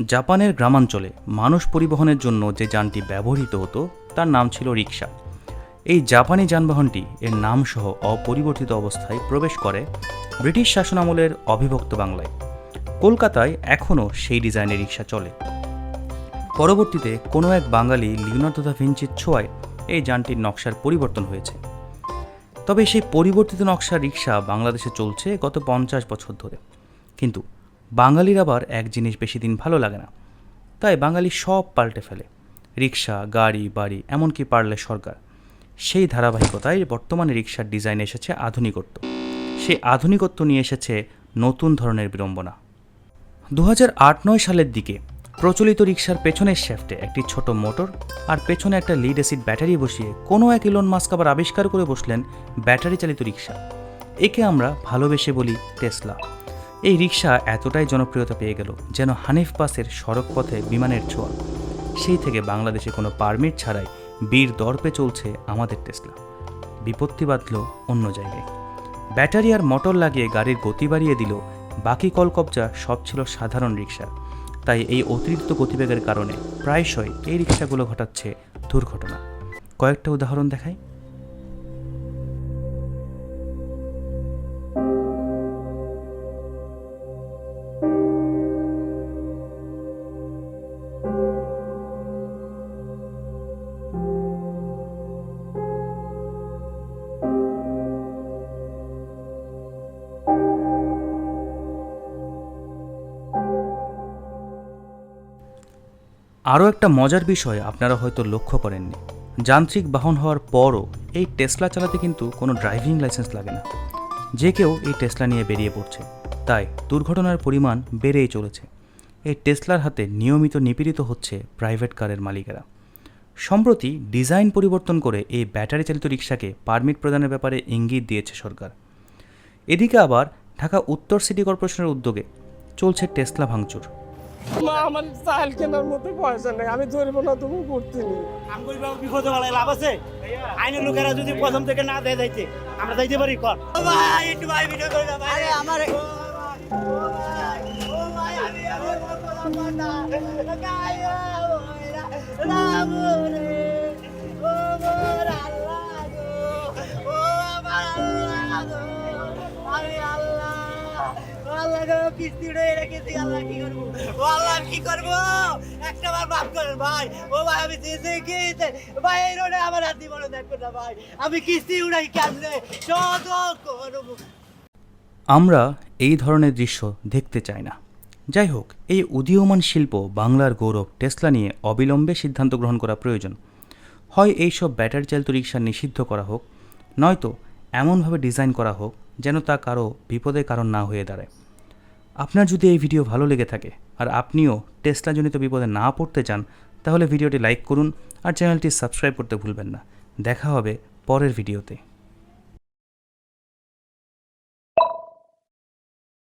জাপানের গ্রামাঞ্চলে মানুষ পরিবহনের জন্য যে যানটি ব্যবহৃত হতো, তার নাম ছিল রিক্সা এই জাপানি যানবাহনটি এর নামসহ অপরিবর্তিত অবস্থায় প্রবেশ করে ব্রিটিশ শাসনামলের অবিভক্ত বাংলায়। কলকাতায় এখনও সেই ডিজাইনের রিক্সা চলে। পরবর্তীতে কোনো এক বাঙালি লিওনার্দো দা ভিঞ্চির ছোঁয়ায় এই যানটির নকশার পরিবর্তন হয়েছে। তবে সেই পরিবর্তিত নকশা রিক্সা বাংলাদেশে চলছে গত পঞ্চাশ বছর ধরে। কিন্তু বাঙালির আবার এক জিনিস বেশি দিন ভালো লাগে না। তাই বাঙালি সব পাল্টে ফেলে। রিক্সা গাড়ি, বাড়ি, এমনকি পারলে সরকার। সেই ধারাবাহিকতায় বর্তমানে রিক্সার ডিজাইন এসেছে আধুনিকত্ব। সেই আধুনিকত্ব নিয়ে এসেছে নতুন ধরনের বিড়ম্বনা। দু নয় সালের দিকে প্রচলিত রিক্সার পেছনের শ্যাফটে একটি ছোট মোটর আর পেছনে একটা লিড অ্যাসিড ব্যাটারি বসিয়ে কোনো এক ইলন মাস্ক আবার আবিষ্কার করে বসলেন ব্যাটারি চালিত রিক্সা একে আমরা ভালোবেসে বলি টেসলা। এই রিক্সা এতটাই জনপ্রিয়তা পেয়ে গেল যেন হানিফ বাসের সড়ক পথে বিমানের ছোঁয়া। সেই থেকে বাংলাদেশে কোনো পারমিট ছাড়াই বীর দর্পে চলছে আমাদের টেসলা। বিপত্তি বাঁধল অন্য জায়গায়। ব্যাটারি আর মোটর লাগিয়ে গাড়ির গতি বাড়িয়ে দিল, বাকি কলকবজা সব ছিল সাধারণ রিক্সা তাই এই অতিরিক্ত গতিবেগের কারণে প্রায়শই এই রিক্সাগুলো ঘটাচ্ছে দুর্ঘটনা। কয়েকটা উদাহরণ দেখাই। আরও একটা মজার বিষয় আপনারা হয়তো লক্ষ্য করেননি। যান্ত্রিক বাহন হওয়ার পরও এই টেসলা চালাতে কিন্তু কোনো ড্রাইভিং লাইসেন্স লাগে না। যে কেউ এই টেসলা নিয়ে বেরিয়ে পড়ছে, তাই দুর্ঘটনার পরিমাণ বেড়েই চলেছে। এই টেসলার হাতে নিয়মিত নিপীড়িত হচ্ছে প্রাইভেট কারের মালিকেরা। সম্প্রতি ডিজাইন পরিবর্তন করে এই ব্যাটারি চালিত রিক্সাকে পারমিট প্রদানের ব্যাপারে ইঙ্গিত দিয়েছে সরকার। এদিকে আবার ঢাকা উত্তর সিটি কর্পোরেশনের উদ্যোগে চলছে টেসলা ভাঙচুর। মা আমার চাল কেনার মতো পয়সা নেই আমি ধরবো না তুমি করতে নেই আমগুলি বাবু বিপদে বলে লাভ আছে? আইনের লোকেরা যদি প্রথম থেকে না দেয় যাইতে আমরা যাইতে পারি কর। ভাই একটু ভাই ভিডিও করে দাও ভাই। আমার ও ভাই ও ভাই আমি আমরা এই ধরনের দৃশ্য দেখতে চাই না। যাই হোক, এই উদীয়মান শিল্প বাংলার গৌরব টেসলা নিয়ে অবিলম্বে সিদ্ধান্ত গ্রহণ করা প্রয়োজন। হয় এইসব ব্যাটারি চালিত রিক্সা নিষিদ্ধ করা হোক, নয়তো এমনভাবে ডিজাইন করা হোক যেন তা কারও বিপদের কারণ না হয়ে দাঁড়ায়। আপনার যদি এই ভিডিও ভালো লেগে থাকে আর আপনিও টেসলাজনিত বিপদে না পড়তে চান, তাহলে ভিডিওটি লাইক করুন আর চ্যানেলটি সাবস্ক্রাইব করতে ভুলবেন না। দেখা হবে পরের ভিডিওতে।